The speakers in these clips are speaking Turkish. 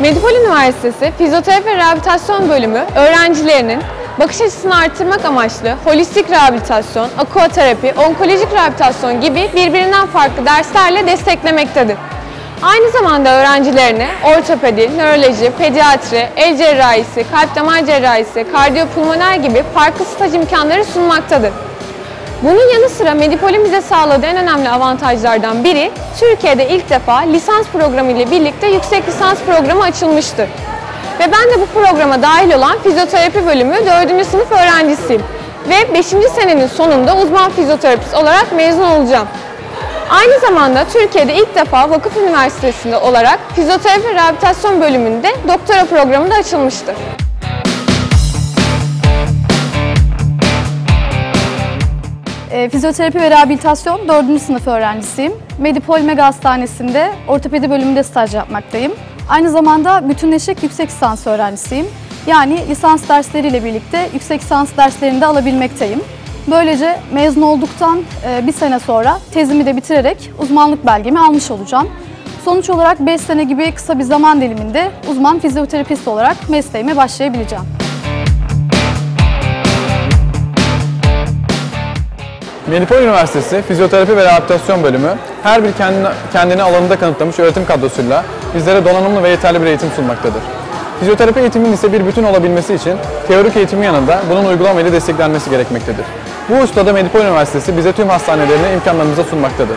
Medipol Üniversitesi Fizyoterapi Rehabilitasyon Bölümü öğrencilerinin bakış açısını artırmak amaçlı holistik rehabilitasyon, akuaterapi, onkolojik rehabilitasyon gibi birbirinden farklı derslerle desteklemektedir. Aynı zamanda öğrencilerine ortopedi, nöroloji, pediatri, el cerrahisi, kalp damar cerrahisi, kardiyopulmoner gibi farklı staj imkanları sunmaktadır. Bunun yanı sıra Medipol'ün bize sağladığı en önemli avantajlardan biri, Türkiye'de ilk defa lisans programı ile birlikte yüksek lisans programı açılmıştır. Ve ben de bu programa dahil olan fizyoterapi bölümü 4. sınıf öğrencisiyim. Ve 5. senenin sonunda uzman fizyoterapist olarak mezun olacağım. Aynı zamanda Türkiye'de ilk defa Vakıf Üniversitesi'nde olarak fizyoterapi rehabilitasyon bölümünde doktora programı da açılmıştır. E, fizyoterapi ve rehabilitasyon 4. sınıf öğrencisiyim. Medipol Mega Hastanesi'nde ortopedi bölümünde staj yapmaktayım. Aynı zamanda bütünleşik yüksek lisans öğrencisiyim. Yani lisans dersleriyle birlikte yüksek lisans derslerini de alabilmekteyim. Böylece mezun olduktan e, bir sene sonra tezimi de bitirerek uzmanlık belgemi almış olacağım. Sonuç olarak 5 sene gibi kısa bir zaman diliminde uzman fizyoterapist olarak mesleğime başlayabileceğim. Medipol Üniversitesi Fizyoterapi ve Rehabilitasyon Bölümü her bir kendini, kendini alanında kanıtlamış öğretim kadrosuyla bizlere donanımlı ve yeterli bir eğitim sunmaktadır. Fizyoterapi eğitiminin ise bir bütün olabilmesi için teorik eğitimin yanında bunun uygulamayla desteklenmesi gerekmektedir. Bu husustada Medipol Üniversitesi bize tüm hastanelerini imkanlarımıza sunmaktadır.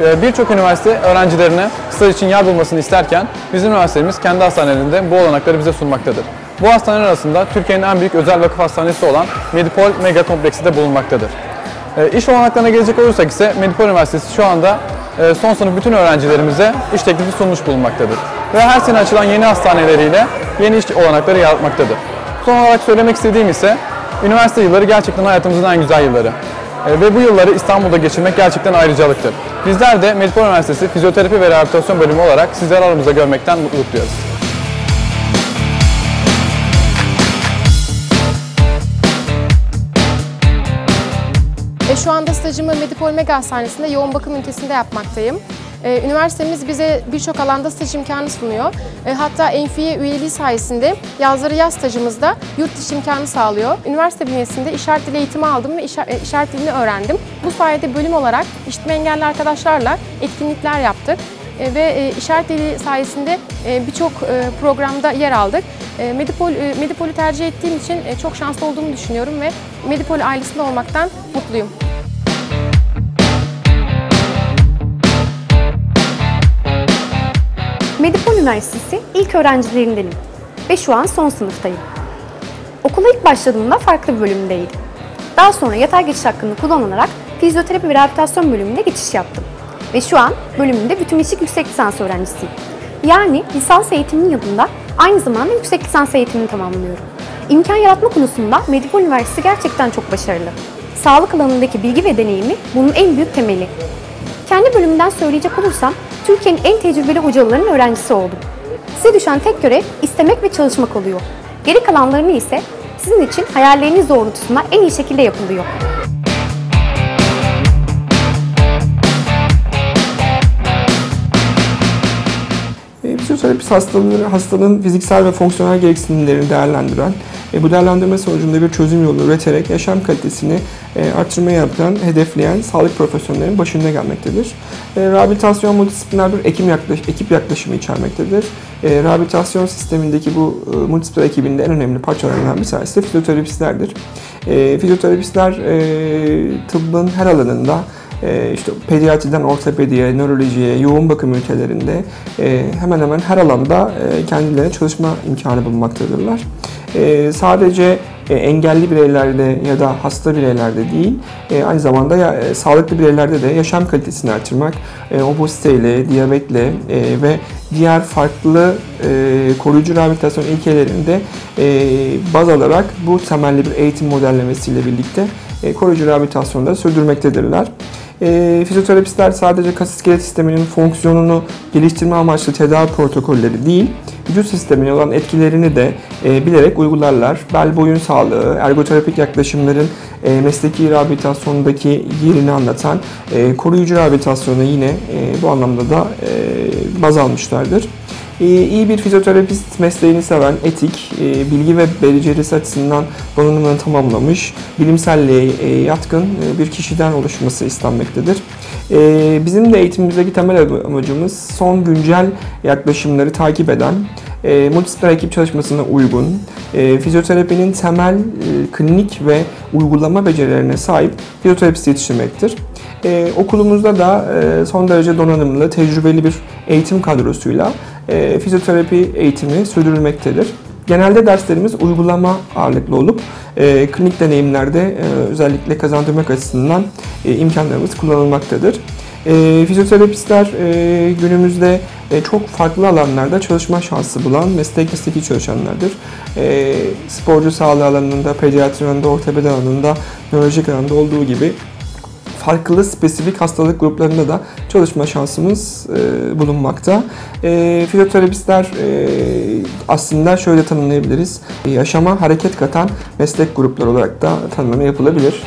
Ee, Birçok üniversite öğrencilerine staj için yer bulmasını isterken bizim üniversitemiz kendi hastanelerinde bu olanakları bize sunmaktadır. Bu hastaneler arasında Türkiye'nin en büyük özel vakıf hastanesi olan Medipol Mega Kompleksi de bulunmaktadır. E, İş olanaklarına gelecek olursak ise Medipol Üniversitesi şu anda e, son sınıf bütün öğrencilerimize iş teklifi sunmuş bulunmaktadır. Ve her sene açılan yeni hastaneleriyle yeni iş olanakları yaratmaktadır. Son olarak söylemek istediğim ise üniversite yılları gerçekten hayatımızın en güzel yılları. E, Ve bu yılları İstanbul'da geçirmek gerçekten ayrıcalıktır. Bizler de Medipol Üniversitesi Fizyoterapi ve Rehabilitasyon Bölümü olarak sizleri aramızda görmekten mutluluk duyuyoruz. E, şu anda stajımı Medipol Mega Hastanesi'nde yoğun bakım ünitesinde yapmaktayım. E, üniversitemiz bize birçok alanda staj imkanı sunuyor. E, hatta Enfiye üyeliği sayesinde yazları yaz stajımızda yurt dışı imkanı sağlıyor. Üniversite bünyesinde işaret dili eğitimi aldım ve e, işaret dilini öğrendim. Bu sayede bölüm olarak işitme engelli arkadaşlarla etkinlikler yaptık. E, ve e, işaret dili sayesinde e, birçok programda yer aldık. Medipol, Medipol'ü tercih ettiğim için çok şanslı olduğumu düşünüyorum ve Medipol ailesinde olmaktan mutluyum. Medipol Üniversitesi ilk öğrencilerindenim ve şu an son sınıftayım. Okula ilk başladığımda farklı bir bölümdeydim. Daha sonra yatay geçiş hakkını kullanarak fizyoterapi ve rehabilitasyon bölümüne geçiş yaptım. Ve şu an bölümünde bütünleşik yüksek lisans öğrencisiyim. Yani lisans eğitiminin yanında aynı zamanda yüksek lisans eğitimini tamamlıyorum. İmkan yaratma konusunda Medipol Üniversitesi gerçekten çok başarılı. Sağlık alanındaki bilgi ve deneyimi bunun en büyük temeli. Kendi bölümümden söyleyecek olursam Türkiye'nin en tecrübeli hocalarının öğrencisi oldum. Size düşen tek görev istemek ve çalışmak oluyor. Geri kalanlarını ise sizin için hayalleriniz doğrultusunda en iyi şekilde yapılıyor. Fizyoterapist hastaları, hastanın fiziksel ve fonksiyonel gereksinimlerini değerlendiren ve bu değerlendirme sonucunda bir çözüm yolu üreterek yaşam kalitesini e, artırmaya yapan, hedefleyen sağlık profesyonellerinin başında gelmektedir. E, rehabilitasyon multidisipliner bir ekim yaklaş, ekip yaklaşımı içermektedir. E, rehabilitasyon sistemindeki bu e, multidisipliner ekibinde en önemli parçalarından bir tanesi de fizyoterapistlerdir. E, fizyoterapistler e, tıbbın her alanında işte pediatriden ortopediye, nörolojiye, yoğun bakım ünitelerinde e, hemen hemen her alanda e, kendilerine çalışma imkanı bulunmaktadırlar. E, sadece engelli bireylerde ya da hasta bireylerde değil, aynı zamanda ya, sağlıklı bireylerde de yaşam kalitesini artırmak, obeziteyle, diyabetle ve diğer farklı koruyucu rehabilitasyon ilkelerinde baz alarak bu temelli bir eğitim modellemesiyle birlikte koruyucu rehabilitasyonları sürdürmektedirler. E, fizyoterapistler sadece kas iskelet sisteminin fonksiyonunu geliştirme amaçlı tedavi protokolleri değil, vücut sistemine olan etkilerini de e, bilerek uygularlar. Bel boyun sağlığı, ergoterapik yaklaşımların e, mesleki rehabilitasyondaki yerini anlatan e, koruyucu rehabilitasyonu yine e, bu anlamda da e, baz almışlardır. E, iyi bir fizyoterapist mesleğini seven, etik, e, bilgi ve becerisi açısından donanımını tamamlamış, bilimselliğe e, yatkın e, bir kişiden oluşması istenmektedir. Bizim de eğitimimizdeki temel amacımız son güncel yaklaşımları takip eden, e, ekip çalışmasına uygun, fizyoterapinin temel klinik ve uygulama becerilerine sahip fizyoterapist yetiştirmektir. E, okulumuzda da e, son derece donanımlı, tecrübeli bir eğitim kadrosuyla e, fizyoterapi eğitimi sürdürülmektedir. Genelde derslerimiz uygulama ağırlıklı olup e, klinik deneyimlerde e, özellikle kazandırmak açısından e, imkanlarımız kullanılmaktadır. E, fizyoterapistler e, günümüzde e, çok farklı alanlarda çalışma şansı bulan meslek mesleki çalışanlardır. E, sporcu sağlığı alanında, pediatri alanında, ortopedi alanında, nörolojik alanında olduğu gibi farklı spesifik hastalık gruplarında da çalışma şansımız e, bulunmakta. E, fizyoterapistler e, aslında şöyle tanımlayabiliriz. Yaşama hareket katan meslek grupları olarak da tanımlama yapılabilir.